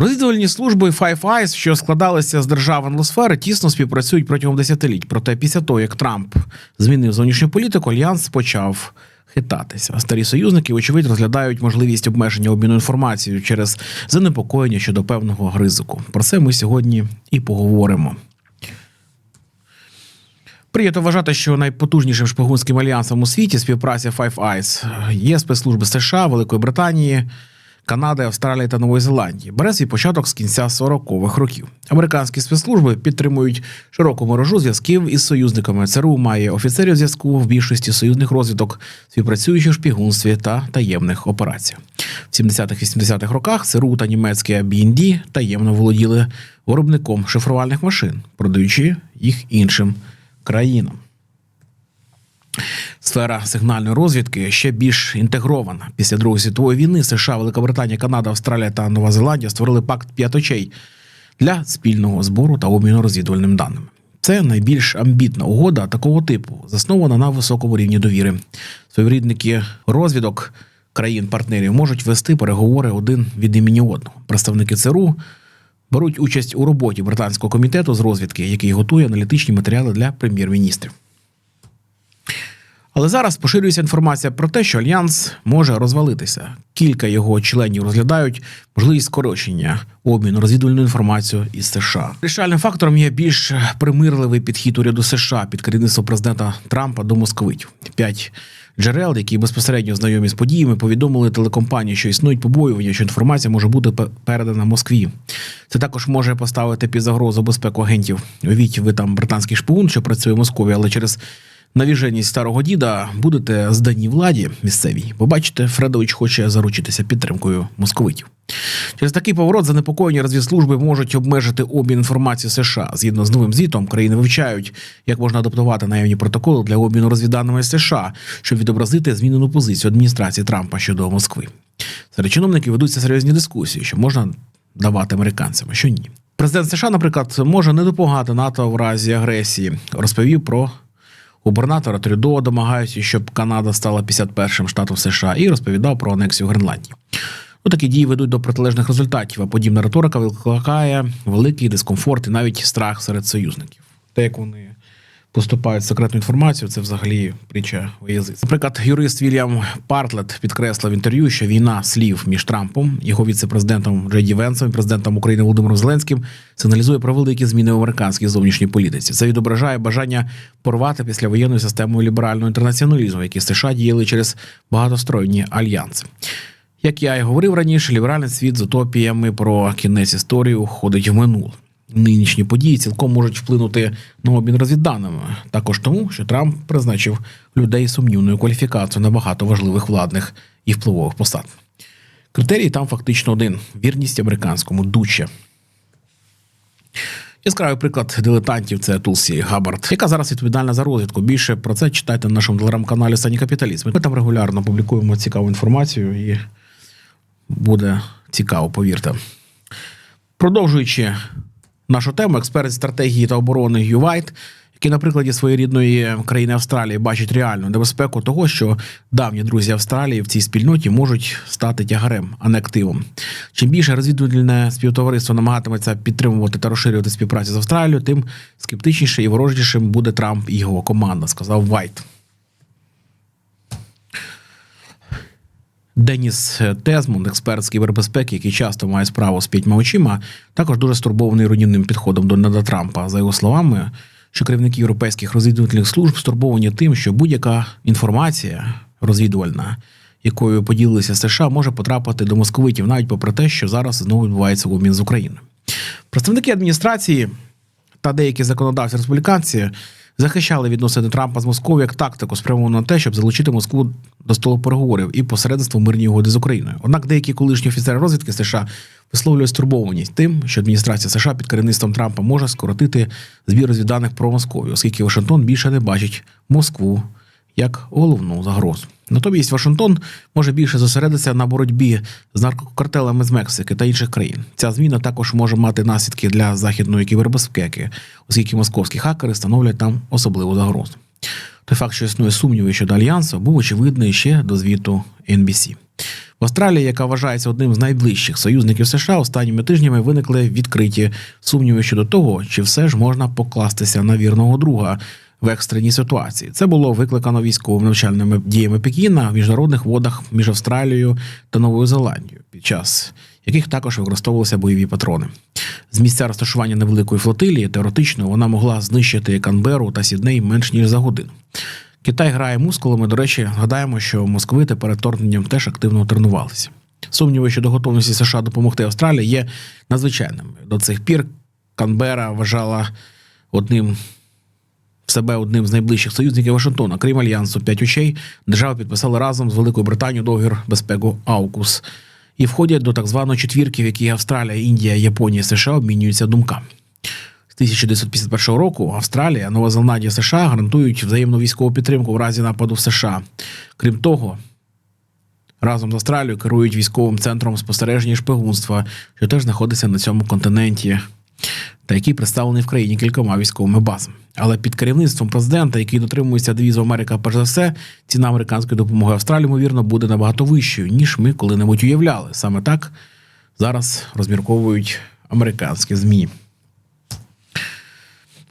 Розвідувальні служби Five Eyes, що складалися з держав англосфери, тісно співпрацюють протягом десятиліть. Проте після того, як Трамп змінив зовнішню політику, альянс почав хитатися. Старі союзники, вочевидь, розглядають можливість обмеження обміну інформацією через занепокоєння щодо певного ризику. Про це ми сьогодні і поговоримо. Прийнято вважати, що найпотужнішим шпигунським альянсом у світі співпраця Five Eyes є спецслужби США, Великої Британії, Канади, Австралії та Нової Зеландії. Бере свій початок з кінця 40-х років. Американські спецслужби підтримують широку мережу зв'язків із союзниками. ЦРУ має офіцерів зв'язку в більшості союзних розвідок, співпрацюючих в шпигунстві та таємних операціях. В 70-х-80-х роках ЦРУ та німецьке BND таємно володіли виробником шифрувальних машин, продаючи їх іншим країнам. Сфера сигнальної розвідки ще більш інтегрована. Після Другої світової війни США, Велика Британія, Канада, Австралія та Нова Зеландія створили пакт п'ять очей для спільного збору та обміну розвідувальними даними. Це найбільш амбітна угода такого типу, заснована на високому рівні довіри. Співробітники розвідок країн-партнерів можуть вести переговори один від імені одного. Представники ЦРУ беруть участь у роботі британського комітету з розвідки, який готує аналітичні матеріали для прем'єр-міністрів. Але зараз поширюється інформація про те, що альянс може розвалитися. Кілька його членів розглядають можливість скорочення обміну розвідувальною інформацією із США. Рішальним фактором є більш примирливий підхід уряду США під керівництвом президента Трампа до московитів. П'ять джерел, які безпосередньо знайомі з подіями, повідомили телекомпанії, що існують побоювання, що інформація може бути передана Москві. Це також може поставити під загрозу безпеку агентів. Уявіть, ви там британський шпигун, що працює в Москові, але через навіженість старого діда будете здані владі місцевій. Побачите, Фредович хоче заручитися підтримкою московитів. Через такий поворот занепокоєні розвідслужби можуть обмежити обмін інформацією США. Згідно з новим звітом, країни вивчають, як можна адаптувати наявні протоколи для обміну розвідданими США, щоб відобразити змінену позицію адміністрації Трампа щодо Москви. Серед чиновників ведуться серйозні дискусії, що можна давати американцям, а що ні. Президент США, наприклад, може не допомагати НАТО в разі агресії. Розповів про губернатора Трюдо, домагаюся, щоб Канада стала 51-м штатом США, і розповідав про анексію Гренландії. Ну, такі дії ведуть до протилежних результатів, а подібна риторика викликає великий дискомфорт і навіть страх серед союзників. Те, як вони поступають секретну інформацію, це взагалі притча у язиці. Наприклад, юрист Вільям Партлет підкреслив в інтерв'ю, що війна слів між Трампом, його віце-президентом Джей Венсом і президентом України Володимиром Зеленським сигналізує про великі зміни в американській зовнішній політиці. Це відображає бажання порвати післявоєнною системою ліберального інтернаціоналізму, які США діяли через багатосторонні альянси. Як я і говорив раніше, ліберальний світ з утопіями про кінець історії уходить в минуле. Нинішні події цілком можуть вплинути на обмін розвідданими. Також тому, що Трамп призначив людей сумнівною кваліфікацією на багато важливих владних і впливових посад. Критерій там фактично один: вірність американському дуче. Яскравий приклад дилетантів це Тулсі Габбард, яка зараз відповідальна за розвідку. Більше про це читайте на нашому телеграм-каналі Сані Капіталізм. Ми там регулярно публікуємо цікаву інформацію і буде цікаво, повірте. Продовжуючи нашу тему, експерт стратегії та оборони Гью Вайт, який на прикладі своєї рідної країни Австралії бачить реальну небезпеку того, що давні друзі Австралії в цій спільноті можуть стати тягарем, а не активом. Чим більше розвідувальне співтовариство намагатиметься підтримувати та розширювати співпрацю з Австралією, тим скептичніше і ворожішим буде Трамп і його команда, сказав Вайт. Деніс Тезмунд, експерт з кібербезпеки, який часто має справу з п'ятьма очима, також дуже стурбований руйнівним підходом до Дональда Трампа. За його словами, що керівники європейських розвідувальних служб стурбовані тим, що будь-яка інформація розвідувальна, якою поділилися США, може потрапити до московитів, навіть попри те, що зараз знову відбувається обмін з Україною. Представники адміністрації та деякі законодавці республіканці захищали відносини Трампа з Москвою як тактику, спрямовану на те, щоб залучити Москву до столу переговорів і посередництво мирній угоди з Україною. Однак деякі колишні офіцери розвідки США висловлюють стурбованість тим, що адміністрація США під керівництвом Трампа може скоротити збір розвідданих про Москву, оскільки Вашингтон більше не бачить Москву як головну загрозу. Натомість Вашингтон може більше зосередитися на боротьбі з наркокартелами з Мексики та інших країн. Ця зміна також може мати наслідки для західної кібербезпеки, оскільки московські хакери становлять там особливу загрозу. Той факт, що існує сумніви щодо альянсу, був очевидний ще до звіту NBC. В Австралії, яка вважається одним з найближчих союзників США, останніми тижнями виникли відкриті сумніви щодо того, чи все ж можна покластися на вірного друга в екстреній ситуації. Це було викликано військовими навчальними діями Пекіна в міжнародних водах між Австралією та Новою Зеландією, під час яких також використовувалися бойові патрони. З місця розташування невеликої флотилії теоретично вона могла знищити Канберу та Сідней менш ніж за годину. Китай грає мускулами. До речі, згадаємо, що москвити перед вторгненням теж активно тренувалися. Сумніви щодо готовності США допомогти Австралії є надзвичайними. До цих пір Канбера вважала одним себе одним з найближчих союзників Вашингтона. Крім альянсу п'ять очей, держава підписала разом з Великою Британією договір безпеку Аукус і входять до так званої четвірки, в якій Австралія, Індія, Японія, США обмінюються думками. З 1951 року Австралія, Нова Зеландія, США гарантують взаємну військову підтримку в разі нападу в США. Крім того, разом з Австралією керують військовим центром спостереження і шпигунства, що теж знаходиться на цьому континенті, та який представлений в країні кількома військовими базами. Але під керівництвом президента, який дотримується девізу Америка, перш за все, ціна американської допомоги Австралії, ймовірно, буде набагато вищою, ніж ми коли-небудь уявляли. Саме так зараз розмірковують американські змі.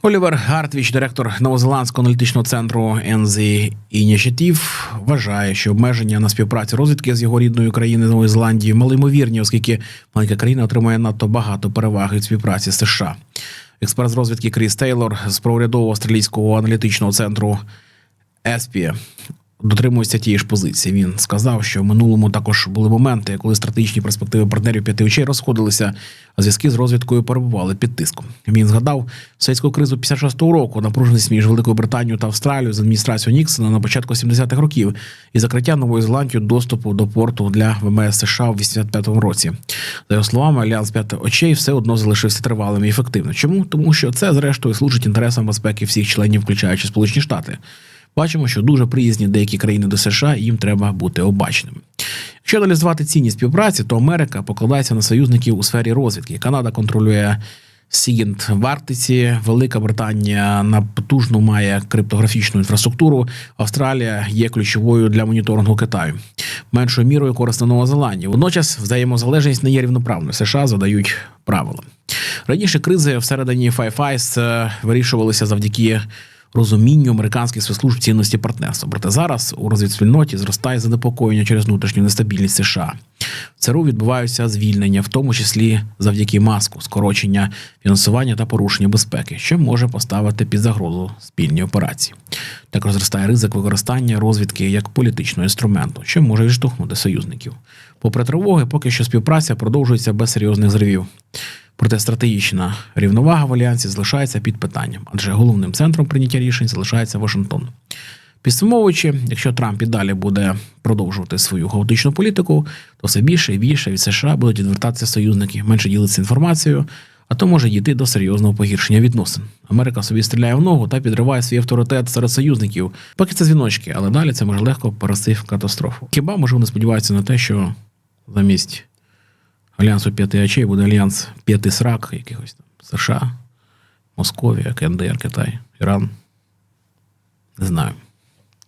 Олівер Гартвіч, директор Новозеландського аналітичного центру NZ Initiative, вважає, що обмеження на співпрацю розвідки з його рідною країною Нової Зеландії малоймовірні, оскільки маленька країна отримує надто багато переваги від співпраці з США. Експерт з розвідки Кріс Тейлор з проурядового австралійського аналітичного центру Еспі дотримується тієї ж позиції. Він сказав, що в минулому також були моменти, коли стратегічні перспективи партнерів п'яти очей розходилися, а зв'язки з розвідкою перебували під тиском. Він згадав совєтську кризу 56-го року, напруженість між Великою Британією та Австралією з адміністрацією Ніксона на початку 70-х років і закриття Нової Зеландії доступу до порту для ВМС США в 85-му році. За його словами, альянс п'яти очей все одно залишився тривалим і ефективним. Чому? Тому що це, зрештою, служить інтересам безпеки всіх членів, включаючи Сполучені Штати. Бачимо, що дуже приязні деякі країни до США, і їм треба бути обачними. Якщо аналізувати цінність співпраці, то Америка покладається на союзників у сфері розвідки. Канада контролює Сігінт в Арктиці, Велика Британія на потужну має криптографічну інфраструктуру. Австралія є ключовою для моніторингу Китаю. Меншою мірою корисна Нова Зеландія. Водночас взаємозалежність не є рівноправною. США задають правила. Раніше кризи всередині Five е, вирішувалися завдяки розумінню американських спецслужб цінності партнерства. Проте зараз у розвідспільноті зростає занепокоєння через внутрішню нестабільність США. В ЦРУ відбуваються звільнення, в тому числі завдяки маску, скорочення фінансування та порушення безпеки, що може поставити під загрозу спільні операції. Також зростає ризик використання розвідки як політичного інструменту, що може відштовхнути союзників. Попри тривоги, поки що співпраця продовжується без серйозних зривів. Проте стратегічна рівновага в альянсі залишається під питанням, адже головним центром прийняття рішень залишається Вашингтон. Підсумовуючи, якщо Трамп і далі буде продовжувати свою хаотичну політику, то все більше і більше від США будуть відвертатися союзники, менше ділитися інформацією, а то може дійти до серйозного погіршення відносин. Америка собі стріляє в ногу та підриває свій авторитет серед союзників. Поки це дзвіночки, але далі це може легко перерости в катастрофу. Хіба може вони сподіваються на те, що замість альянсу п'яти очей буде альянс п'яти срак якихось там США, Московія, КНДР, Китай, Іран. Не знаю.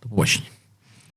До побачення.